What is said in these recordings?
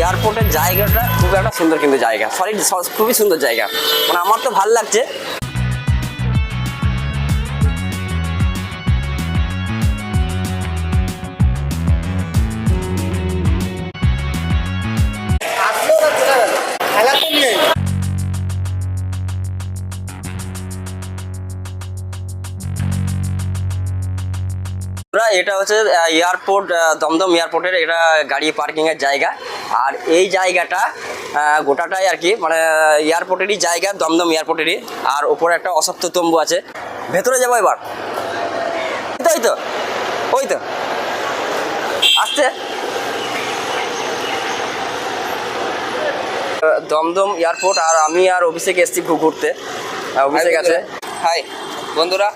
এয়ারপোর্টের জায়গাটা খুব একটা সুন্দর কিন্তু জায়গা। সরি খুবই সুন্দর জায়গা। মানে আমার তো ভালো লাগছে। এটা হচ্ছে এয়ারপোর্ট দমদম এয়ারপোর্টের এটা গাড়ি পার্কিংয়ের জায়গা। আর এই জায়গাটা গোটাটাই আর কি মানে এয়ারপোর্টেরই জায়গা দমদম এয়ারপোর্টেরই আর ওপরে একটা অসপ্ত তম্বু আছে। ভেতরে যাব এবার। তাই তো ওই তো। আসছে। দমদম এয়ারপোর্ট আর আমি আর অভিষেক এসছি ঘুরতে। অভিষেক আছে। হাই বন্ধুরা।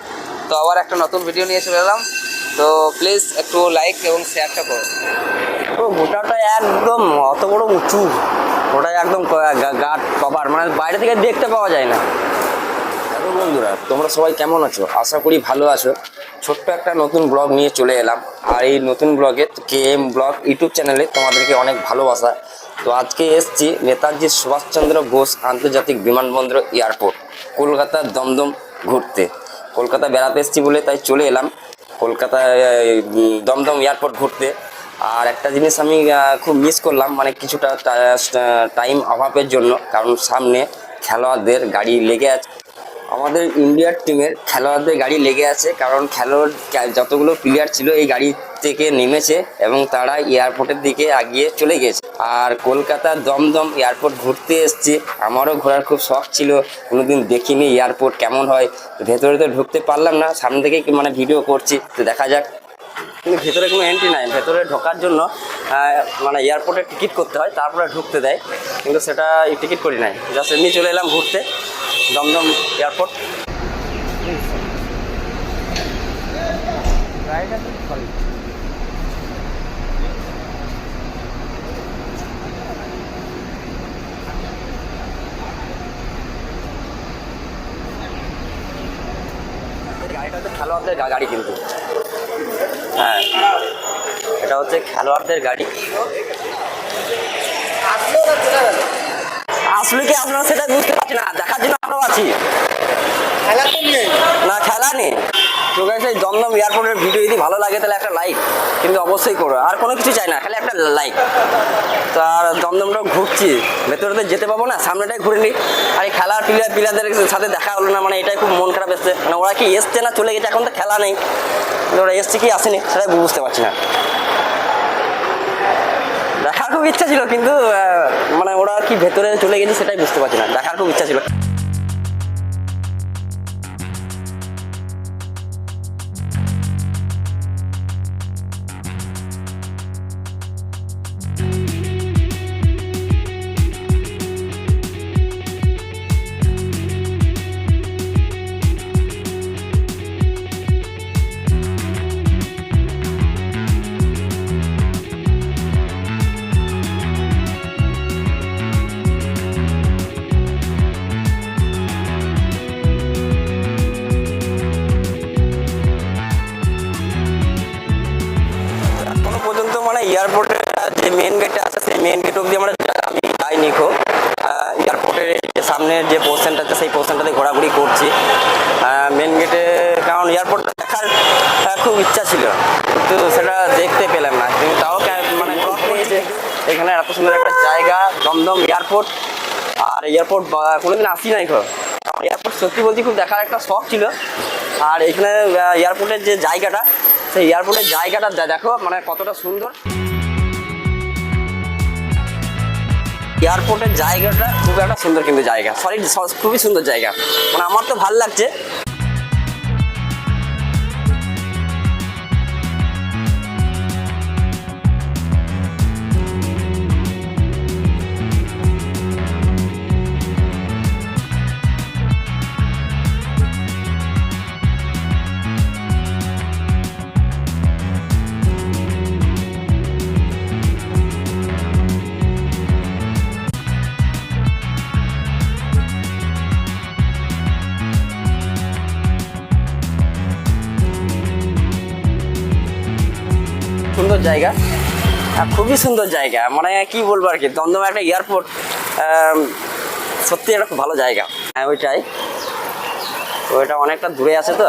তো আবার একটা নতুন ভিডিও নিয়ে চলে এলাম। তো প্লিজ একটু লাইক এবং শেয়ারটা করো। ও গোটাটা একদম অত বড় উঁচু। ওটা একদম গাট কভার মানে বাইরে থেকে দেখতে পাওয়া যায় না। হ্যালো বন্ধুরা তোমরা সবাই কেমন আছো? আশা করি ভালো আছো। ছোট্ট একটা নতুন ব্লগ নিয়ে চলে এলাম। আর এই নতুন ব্লগে কে এম ব্লগ ইউটিউব চ্যানেলে তোমাদেরকে অনেক ভালোবাসা। তো আজকে এসছি নেতাজি সুভাষচন্দ্র বোস আন্তর্জাতিক বিমানবন্দর এয়ারপোর্ট কলকাতার দমদম ঘুরতে। কলকাতা বেড়াতে এসছি বলে তাই চলে এলাম। কলকাতায় দমদম এয়ারপোর্ট ঘুরতে। আর একটা জিনিস আমি খুব মিস করলাম মানে কিছুটা টাইম অভাবের জন্য, কারণ সামনে খেলোয়াড়দের গাড়ি লেগে আছে আমাদের ইন্ডিয়ার টিমের খেলোয়াড়দের গাড়ি লেগে আছে, কারণ খেলোয়াড়, যতগুলো প্লেয়ার ছিল, এই গাড়ি থেকে নেমেছে এবং তারা এয়ারপোর্টের দিকে আগিয়ে চলে গেছে। আর কলকাতা দমদম এয়ারপোর্ট ঘুরতে এসেছি। আমারও ঘোরার খুব শখ ছিল। কোনোদিন দেখিনি এয়ারপোর্ট কেমন হয়। ভেতরে তো ঢুকতে পারলাম না। সামনে থেকে মানে ভিডিও করছি। তো দেখা যাক। কিন্তু ভেতরে কোনো এন্ট্রি নাই। ভেতরে ঢোকার জন্য মানে এয়ারপোর্টে টিকিট করতে হয়। তারপরে ঢুকতে দেয়। কিন্তু সেটা টিকিট করি নাই। জাস্ট এমনি চলে এলাম ঘুরতে। দমদম এয়ারপোর্ট। গাড়িটা হচ্ছে খেলোয়াড়দের গাড়ি কিন্তু। হ্যাঁ এটা হচ্ছে খেলোয়াড়দের গাড়ি। আসলে কি আপনারা সেটা বুঝতে পারছি না? দেখার জন্য আমরাও আছি। খেলা নেই। না খেলা নেই। তো গাইস এই দমদম এয়ারপোর্টের ভিডিও যদি ভালো লাগে, তাহলে একটা লাইক কিন্তু অবশ্যই করো। আর কোনো কিছু চাই না, খালি একটা লাইক তো আর দমদমটা ঘুরছি। ভেতরে তো যেতে পাবো না, সামনেটাই ঘুরে নিই। আর এই খেলার প্লেয়ার প্লেয়ারদের সাথে দেখা হলো না মানে এটাই খুব মন খারাপ এসছে মানে ওরা কি এসছে না চলে গেছে, এখন তো খেলা নেই। ওরা এসছে কি আসেনি সেটাই বুঝতে পারছি না। দেখার খুব ইচ্ছা ছিল, কিন্তু মানে ওরা কি ভেতরে চলে গেছে, সেটাই বুঝতে পারছি না। দেখার খুব ইচ্ছা ছিল। মানে এয়ারপোর্টের যে মেন গেটটা আছে, সেই মেন গেট অব্দি আমরা আমি যাইনি খো এয়ারপোর্টের সামনের যে পোর্শনটা আছে, সেই পোর্শনটাতে ঘোরাঘুরি করছি। মেন গেটে কারণ এয়ারপোর্টটা দেখার খুব ইচ্ছা ছিল। কিন্তু সেটা দেখতে পেলাম না। কিন্তু তাও মানে এখানে এত সুন্দর একটা জায়গা, দমদম এয়ারপোর্ট আর এয়ারপোর্ট কোনোদিন আসি নাই খো এয়ারপোর্ট সত্যি বলছি খুব দেখার একটা শখ ছিল। আর এখানে এয়ারপোর্টের যে জায়গাটা সেই এয়ারপোর্টের জায়গাটা দেখো মানে কতটা সুন্দর। এয়ারপোর্টের জায়গাটা খুব একটা সুন্দর কিন্তু জায়গা। সরি খুবই সুন্দর জায়গা। মানে আমার তো ভালো লাগছে। জায়গা। খুবই সুন্দর জায়গা। মানে কি বলব আর কি দমদম একটা এয়ারপোর্ট সত্যি একটা খুব ভালো জায়গা। হ্যাঁ ওইটাই। ওইটা অনেকটা দূরে আছে তো।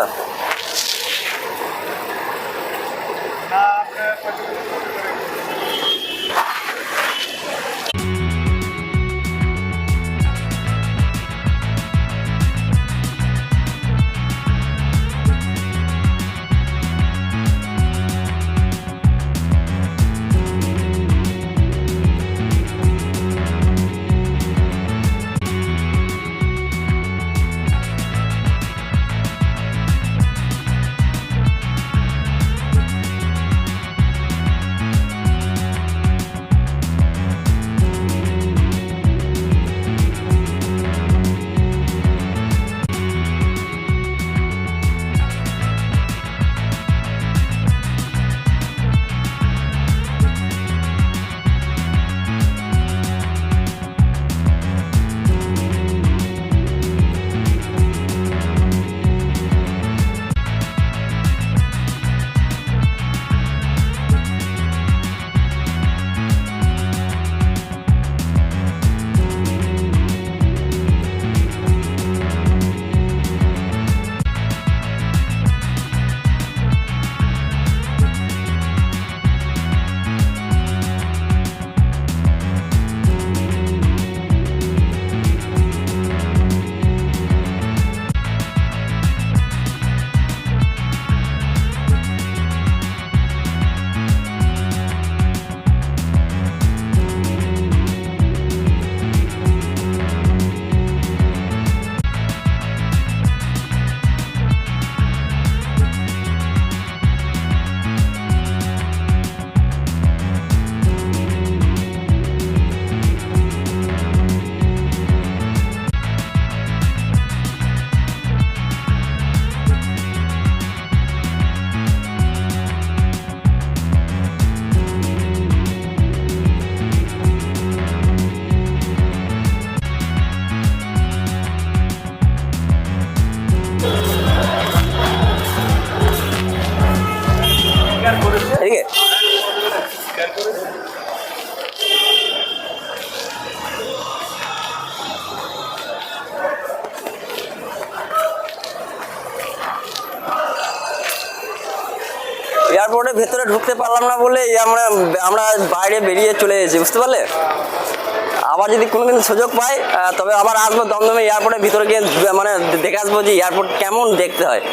এয়ারপোর্টের ভেতরে ঢুকতে পারলাম না বলে আমরা আমরা বাইরে বেরিয়ে চলে এসেছি, বুঝতে পারলে? আবার যদি কোনোদিন সুযোগ পাই তবে আবার আসব দমদমে এয়ারপোর্টের ভিতরে গিয়ে মানে দেখে আসব যে এয়ারপোর্ট কেমন দেখতে হয়।